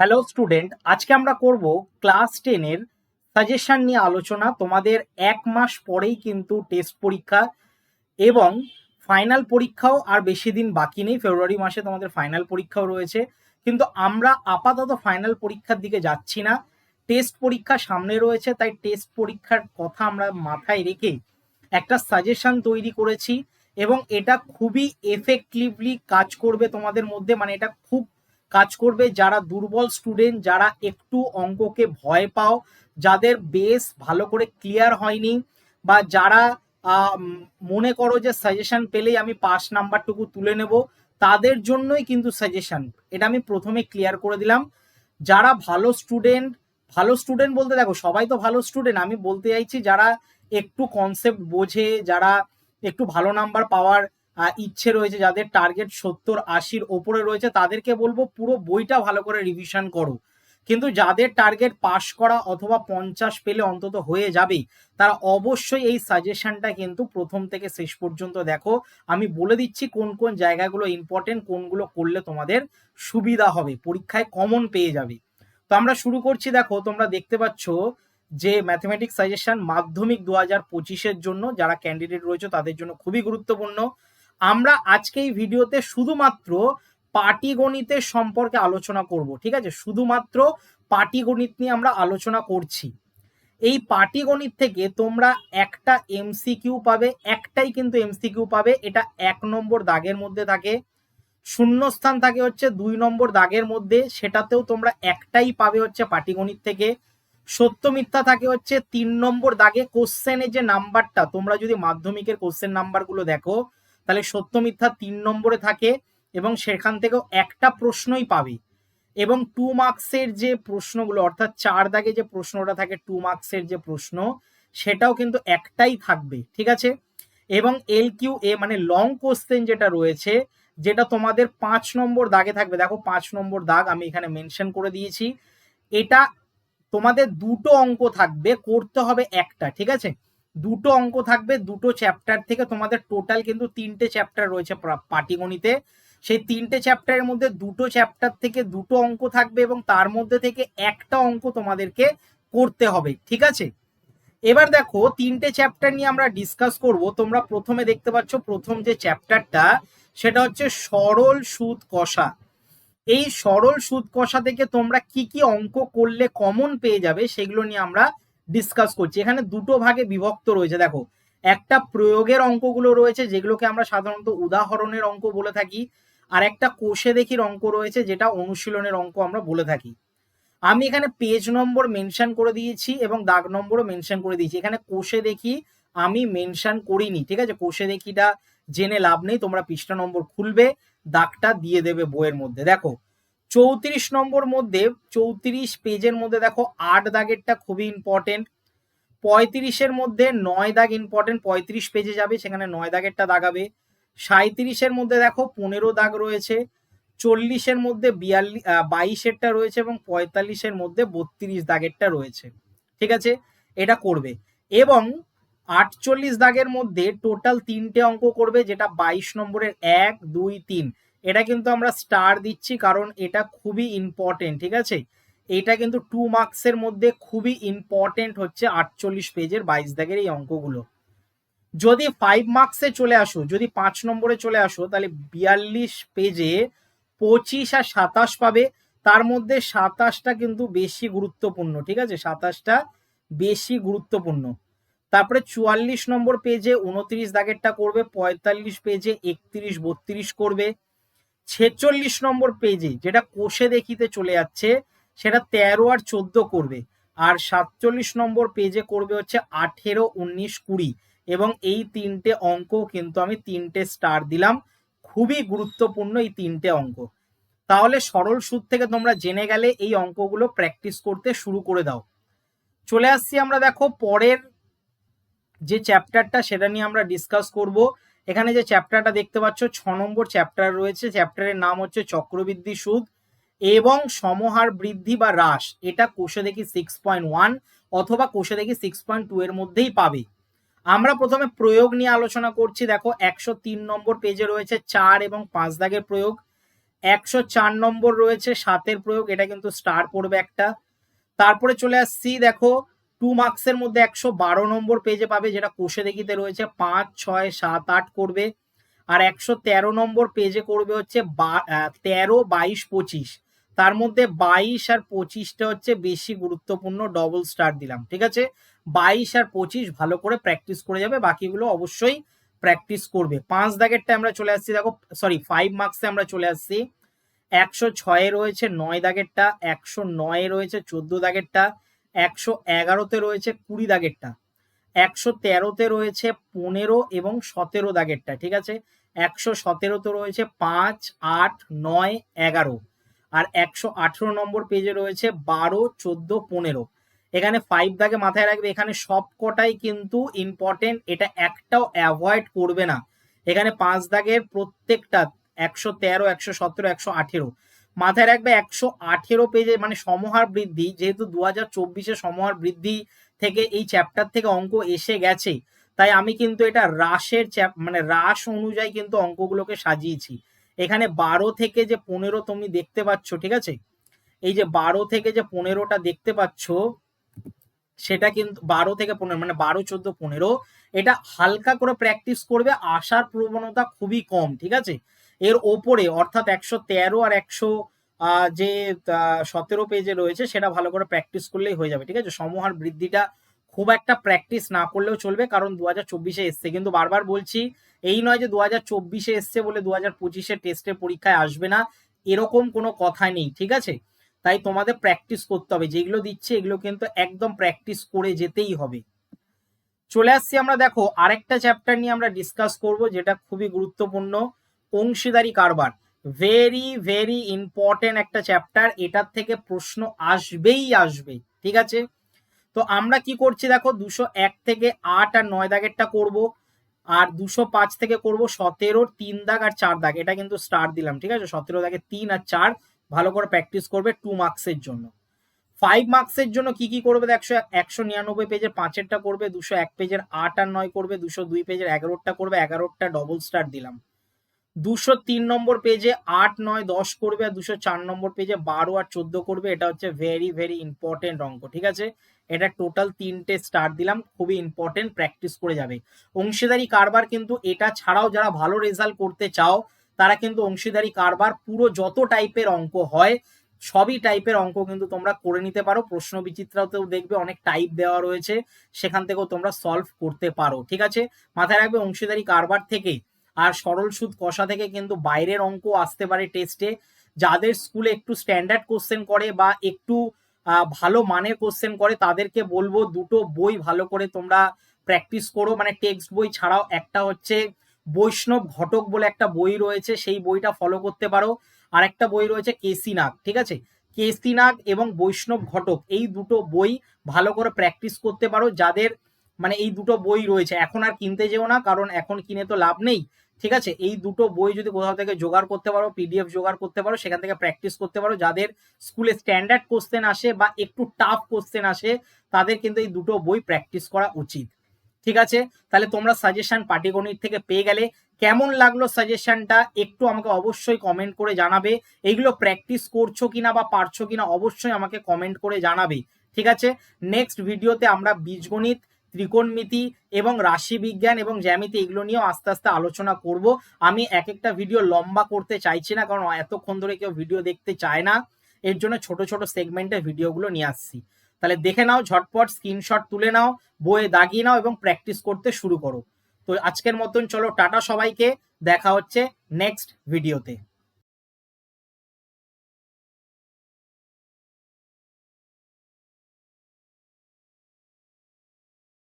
Hello student আজকে আমরা করব ক্লাস টেনের সাজেশন নিয়ে আলোচনা। তোমাদের এক মাস পরেই কিন্তু টেস্ট পরীক্ষা এবং ফাইনাল পরীক্ষাও আর বেশি দিন বাকি নেই। ফেব্রুয়ারি মাসে তোমাদের ফাইনাল পরীক্ষাও রয়েছে। কিন্তু আমরা আপাতত ফাইনাল পরীক্ষার দিকে যাচ্ছি না। টেস্ট পরীক্ষা সামনে রয়েছে, তাই টেস্ট পরীক্ষার কথা আমরা মাথায় রেখে একটা সাজেশন তৈরি করেছি এবং এটা খুবই এফেক্টিভলি কাজ করবে তোমাদের মধ্যে। মানে এটা খুব কাজ করবে, যারা দুর্বল স্টুডেন্ট যারা একটু অঙ্ককে ভয় পাও, যাদের বেস ভালো করে ক্লিয়ার হয়নি বা যারা মনে করো যে সাজেশন পেলেই আমি পাস নাম্বারটুকু তুলে নেব, তাদের জন্যই কিন্তু সাজেশন এটা আমি প্রথমে ক্লিয়ার করে দিলাম। যারা ভালো স্টুডেন্ট ভালো স্টুডেন্ট বলতে দেখো, সবাই তো ভালো স্টুডেন্ট আমি বলতে চাইছি যারা একটু কনসেপ্ট বোঝে, যারা একটু ভালো নাম্বার পাওয়ার ইচ্ছে রয়েছে যাদের টার্গেট সত্তর আশির ওপরে রয়েছে, তাদেরকে বলব পুরো বইটা ভালো করে রিভিশন করো। কিন্তু যাদের টার্গেট পাশ করা অথবা পঞ্চাশ পেলে অন্তত হয়ে যাবে তারা অবশ্যই এই সাজেশনটা কিন্তু প্রথম থেকে শেষ পর্যন্ত দেখো। আমি বলে দিচ্ছি কোন কোন জায়গাগুলো ইম্পর্টেন্ট কোনগুলো করলে তোমাদের সুবিধা হবে, পরীক্ষায় কমন পেয়ে যাবে। তো আমরা শুরু করছি, দেখো, তোমরা দেখতে পাচ্ছ যে ম্যাথমেটিক্স সাজেশন মাধ্যমিক দু হাজার পঁচিশের জন্য যারা ক্যান্ডিডেট রয়েছে, তাদের জন্য খুবই গুরুত্বপূর্ণ। আমরা আজকে এই ভিডিওতে শুধুমাত্র পাটিগণিতের সম্পর্কে আলোচনা করব, ঠিক আছে? শুধুমাত্র পাটিগণিত নিয়ে আমরা আলোচনা করছি। এই পাটিগণিত থেকে তোমরা একটা এমসিকিউ পাবে, একটাই কিন্তু এমসিকিউ পাবে, এটা এক নম্বর দাগের মধ্যে থাকে। শূন্যস্থান থাকে হচ্ছে দুই নম্বর দাগের মধ্যে, সেটাতেও তোমরা একটাই পাবে হচ্ছে পাটিগণিত থেকে। সত্য মিথ্যা থাকে হচ্ছে তিন নম্বর দাগে কোশ্চেনের যে নাম্বারটা, তোমরা যদি মাধ্যমিকের কোশ্চেন নাম্বারগুলো দেখো তাহলে সত্য মিথ্যা তিন নম্বরে থাকে এবং সেখান থেকেও একটা প্রশ্নই পাবে। এবং টু মার্কসের যে প্রশ্নগুলো, অর্থাৎ চার দাগে যে প্রশ্নটা থাকে টু মার্কসের যে প্রশ্ন, সেটাও কিন্তু একটাই থাকবে, ঠিক আছে? এবং এল কিউ এ মানে লং কোশ্চেন যেটা রয়েছে, যেটা তোমাদের পাঁচ নম্বর দাগে থাকবে। দেখো, পাঁচ নম্বর দাগ আমি এখানে মেনশন করে দিয়েছি। এটা তোমাদের দুটো অঙ্ক থাকবে, করতে হবে একটা, ঠিক আছে? দুটো অঙ্ক থাকবে, দুটো চ্যাপ্টার থেকে তোমাদের টোটাল কিন্তু তিনটে চ্যাপ্টার রয়েছে পাটিগণিতে। সেই তিনটে চ্যাপ্টারের মধ্যে দুটো চ্যাপ্টার থেকে দুটো অঙ্ক থাকবে এবং তার মধ্যে থেকে একটা অঙ্ক তোমাদেরকে করতে হবে, ঠিক আছে? এবার দেখো, তিনটে চ্যাপ্টার নিয়ে আমরা ডিসকাস করব। তোমরা প্রথমে দেখতে পাচ্ছ, প্রথম যে চ্যাপ্টারটা সেটা হচ্ছে সরল সুদ কষা। এই সরল সুদ কষা থেকে তোমরা কি কি অঙ্ক করলে কমন পেয়ে যাবে, সেগুলো নিয়ে আমরা ডিসকাস করছি। এখানে দুটো ভাগে বিভক্ত রয়েছে, দেখো। একটা প্রয়োগের অঙ্কগুলো রয়েছে, যেগুলোকে আমরা সাধারণত উদাহরণের অঙ্ক বলে থাকি, আর একটা কোষে দেখির অঙ্ক রয়েছে, যেটা অনুশীলনের অঙ্ক আমরা বলে থাকি। আমি এখানে পেজ নম্বর মেনশন করে দিয়েছি এবং দাগ নম্বরও মেনশন করে দিয়েছি। এখানে কোষে দেখি আমি মেনশন করিনি, ঠিক আছে? কোষে দেখিটা জেনে লাভ নেই, তোমরা পৃষ্ঠা নম্বর খুলবে, দাগটা দিয়ে দেবে বইয়ের মধ্যে। দেখো চৌত্রিশ নম্বর মধ্যে, চৌত্রিশ পেজের মধ্যে দেখো আট দাগেরটা খুবই ইম্পর্টেন্ট পঁয়ত্রিশের মধ্যে নয় দাগ ইম্পর্টেন্ট পঁয়ত্রিশ পেজে যাবে, সেখানে নয় দাগেরটা দাগাবে। সাঁত্রিশের মধ্যে দেখো পনেরো দাগ রয়েছে, চল্লিশের মধ্যে বিয়াল্লিশ বাইশেরটা রয়েছে এবং পঁয়তাল্লিশের মধ্যে বত্রিশ দাগেরটা রয়েছে। ঠিক আছে? এটা করবে। এবং আটচল্লিশ দাগের মধ্যে টোটাল তিনটে অঙ্ক করবে, যেটা বাইশ নম্বরের এক, দুই, তিন। এটা কিন্তু আমরা স্টার দিচ্ছি কারণ এটা খুবই ইম্পর্টেন্ট ঠিক আছে? এটা কিন্তু টু মার্কসের মধ্যে খুবই ইম্পর্টেন্ট হচ্ছে আটচল্লিশ পেজের বাইশ দাগের এই অঙ্কগুলো। যদি ফাইভ মার্কসে চলে আসো, যদি পাঁচ নম্বরে চলে আসো, তাহলে বিয়াল্লিশ পেজে পঁচিশ আর সাতাশ পাবে। তার মধ্যে সাতাশটা কিন্তু বেশি গুরুত্বপূর্ণ, ঠিক আছে? সাতাশটা বেশি গুরুত্বপূর্ণ। তারপরে চুয়াল্লিশ নম্বর পেজে উনত্রিশ দাগেরটা করবে, পঁয়তাল্লিশ পেজে একত্রিশ, বত্রিশ করবে। ছেচল্লিশ নম্বর পেজে যেটা কোষে দেখিতে চলে যাচ্ছে, সেটা তেরো আর চোদ্দ করবে। আর সাতচল্লিশ নম্বর পেজে করবে হচ্ছে আঠেরো, উনিশ, কুড়ি। এবং এই তিনটে অঙ্ক কিন্তু আমি তিনটে স্টার দিলাম। খুবই গুরুত্বপূর্ণ এই তিনটে অঙ্ক। তাহলে সরল সুদ থেকে তোমরা জেনে গেলে এই অঙ্কগুলো প্র্যাকটিস করতে শুরু করে দাও। চলে আসছি আমরা দেখো পরের যে চ্যাপ্টারটা সেটা নিয়ে আমরা ডিসকাস করব। এখানে যে চ্যাপ্টারটা দেখতে পাচ্ছ, ছ নম্বর চ্যাপ্টার রয়েছে। চ্যাপ্টারের নাম হচ্ছে চক্রবৃদ্ধি সুদ এবং সমহার বৃদ্ধি বা হ্রাস। এটা কোষে দেখি সিক্স পয়েন্ট ওয়ান অথবা কোষে দেখি সিক্স পয়েন্ট টু এর মধ্যেই পাবে। আমরা প্রথমে প্রয়োগ নিয়ে আলোচনা করছি। দেখো, একশো তিন নম্বর পেজে রয়েছে চার এবং পাঁচ দাগের প্রয়োগ। একশো চার নম্বর রয়েছে সাতের প্রয়োগ। এটা কিন্তু স্টার পড়বে একটা। তারপরে চলে আসছি, দেখো টু মার্কসের মধ্যে একশো বারো নম্বর পেজে পাবে, যেটা কোষে দেখিতে রয়েছে। পাঁচ, ছয়, সাত, আট করবে। আর একশো তেরো নম্বর পেজে করবে হচ্ছে তেরো, বাইশ, পঁচিশ। তার মধ্যে বাইশ আর পঁচিশটা হচ্ছে বেশি গুরুত্বপূর্ণ ডবল স্টার দিলাম, ঠিক আছে? বাইশ আর পঁচিশ ভালো করে প্র্যাকটিস করে যাবে, বাকিগুলো অবশ্যই প্র্যাকটিস করবে। পাঁচ দাগেরটা আমরা চলে আসছি, দেখো সরি ফাইভ মার্কসে আমরা চলে আসছি। একশো ছয়ে রয়েছে নয় দাগেরটা, একশো নয়ে রয়েছে চোদ্দ দাগেরটা একশো এগারোতে রয়েছে কুড়ি দাগেরটা, একশো তেরোতে রয়েছে পনেরো এবং সতেরো দাগেরটা, ঠিক আছে? একশো সতেরোতে রয়েছে পাঁচ, আট, নয়, এগারো, আর একশো আঠেরো নম্বর পেজে রয়েছে বারো, চোদ্দ, পনেরো। এখানে ফাইভ দাগে মাথায় রাখবে, এখানে সব কটাই কিন্তু ইম্পর্টেন্ট এটা একটাও অ্যাভয়েড করবে না। এখানে পাঁচ দাগের প্রত্যেকটা, একশো তেরো, একশো সতেরো, একশো আঠেরো মাথায় রাখবে একশো আঠেরো পেজে মানে সমহার বৃদ্ধি, যেহেতু দু হাজার চব্বিশে সমহার বৃদ্ধি থেকে এই চ্যাপ্টার থেকে অঙ্ক এসে গেছে, তাই আমি কিন্তু এটা হ্রাসের চ্যাপ মানে হ্রাস অনুযায়ী কিন্তু অঙ্কগুলোকে সাজিয়েছি। এখানে বারো থেকে যে পনেরো তুমি দেখতে পাচ্ছ, ঠিক আছে? এই যে বারো থেকে যে পনেরোটা দেখতে পাচ্ছ, সেটা কিন্তু, বারো থেকে পনেরো মানে বারো, চোদ্দ, পনেরো, এটা হালকা করে প্র্যাকটিস করবে আসার প্রবণতা খুবই কম, ঠিক আছে? এর ওপরে, অর্থাৎ একশো তেরো আর একশো যে সতেরো পেজে রয়েছে, সেটা ভালো করে প্র্যাকটিস করলেই হয়ে যাবে, ঠিক আছে? সমহার বৃদ্ধিটা খুব একটা প্র্যাকটিস না করলেও চলবে, কারণ দু হাজার চব্বিশে এসছে। কিন্তু বারবার বলছি, এই নয় যে দু হাজার চব্বিশে এসছে বলে দু হাজার পঁচিশে টেস্টের পরীক্ষায় আসবে না, এরকম কোনো কথা নেই, ঠিক আছে? তাই তোমাদের প্র্যাকটিস করতে হবে, যেগুলো দিচ্ছে এগুলো কিন্তু একদম প্র্যাকটিস করে যেতেই হবে। চলে আসছি আমরা, দেখো, আরেকটা চ্যাপ্টার নিয়ে আমরা ডিসকাস করব, যেটা খুবই গুরুত্বপূর্ণ। অংশীদারি কারবার। ভেরি ভেরি ইম্পর্টেন্ট একটা চ্যাপ্টার এটার থেকে প্রশ্ন আসবেই আসবে, ঠিক আছে? তো আমরা কি করছি দেখো, দুশো এক থেকে আট আর নয় দাগেরটা করব, আর দুশো পাঁচ থেকে করব সতেরোর তিন দাগ আর চার দাগ, এটা কিন্তু স্টার দিলাম, ঠিক আছে? সতেরো দাগে তিন আর চার, ভালো করে প্র্যাকটিস করবে টু মার্কসের জন্য। ফাইভ মার্কসের জন্য কি কি করবে একশো একশো নিরানব্বই পেজের পাঁচেরটা করবে, দুশো এক পেজের আট আর নয় করবে, দুশো দুই পেজের এগারোটা করবে এগারোটা ডবল স্টার দিলাম। দুশো তিন নম্বর পেজে আট, নয়, দশ করবে আর দুশো চার নম্বর পেজে বারো আর চোদ্দ করবে। এটা হচ্ছে ভেরি ভেরি ইম্পর্টেন্ট অঙ্ক, ঠিক আছে? এটা টোটাল তিনটে স্টার দিলাম, খুবই ইম্পর্টেন্ট প্র্যাকটিস করে যাবে। অংশীদারি কারবার কিন্তু এটা ছাড়াও যারা ভালো রেজাল্ট করতে চাও, তারা কিন্তু অংশীদারি কারবার পুরো যত টাইপের অঙ্ক হয়, সবই টাইপের অঙ্ক কিন্তু তোমরা করে নিতে পারো। প্রশ্ন বিচিত্রাতেও দেখবে অনেক টাইপ দেওয়া রয়েছে, সেখান থেকেও তোমরা সলভ করতে পারো, ঠিক আছে? মাথায় রাখবে অংশীদারি কারবার থেকে আর সরল সুদ কষা থেকে কিন্তু বাইরের অঙ্ক আসতে পারে টেস্টে যাদের স্কুলে একটু স্ট্যান্ডার্ড কোশ্চেন করে বা একটু ভালো মানের কোশ্চেন করে, তাদেরকে বলব দুটো বই ভালো করে তোমরা প্র্যাকটিস করো। মানে টেক্সট বই ছাড়াও একটা হচ্ছে বৈষ্ণব ঘটক বলে একটা বই রয়েছে, সেই বইটা ফলো করতে পারো। আর একটা বই রয়েছে কেসি নাগ ঠিক আছে? কেসি নাগ এবং বৈষ্ণব ঘটক, এই দুটো বই ভালো করে প্র্যাকটিস করতে পারো। যাদের মানে এই দুটো বই রয়েছে, এখন আর কিনতে যেও না, কারণ এখন কিনে তো লাভ নেই। ঠিক আছে? এই দুটো বই যদি কোথাও থেকে জোগাড় করতে পারো পিডিএফ জোগাড় করতে পারো, সেখান থেকে প্র্যাকটিস করতে পারো, যাদের স্কুলে স্ট্যান্ডার্ড কোশ্চেন আসে বা একটু টাফ কোশ্চেন আসে, তাদের কিন্তু এই দুটো বই প্র্যাকটিস করা উচিত। ঠিক আছে? তাহলে তোমরা সাজেশন পাটিগণিত থেকে পেয়ে গেলে, কেমন লাগল সাজেশনটা একটু আমাকে অবশ্যই কমেন্ট করে জানাবে। এইগুলো প্র্যাকটিস করছ কিনা বা পারছ কিনা অবশ্যই আমাকে কমেন্ট করে জানাবে। ঠিক আছে? নেক্সট ভিডিওতে আমরা বীজগণিত ত্রিকোণমিতি এবং রাশি বিজ্ঞান এবং জ্যামিতি এগুলো নিয়েও আস্তে আস্তে আলোচনা করব। আমি এক একটা ভিডিও লম্বা করতে চাইছি না, কারণ এতক্ষণ ধরে কেউ ভিডিও দেখতে চায় না। এর জন্য ছোট ছোট সেগমেন্টে ভিডিওগুলো নিয়ে আসছি। তাহলে দেখে নাও, ঝটপট স্ক্রিনশট তুলে নাও, বইয়ে দাগিয়ে নাও এবং প্র্যাকটিস করতে শুরু করো। তো আজকের মতন চলো, টাটা সবাইকে, দেখা হচ্ছে নেক্সট ভিডিওতে।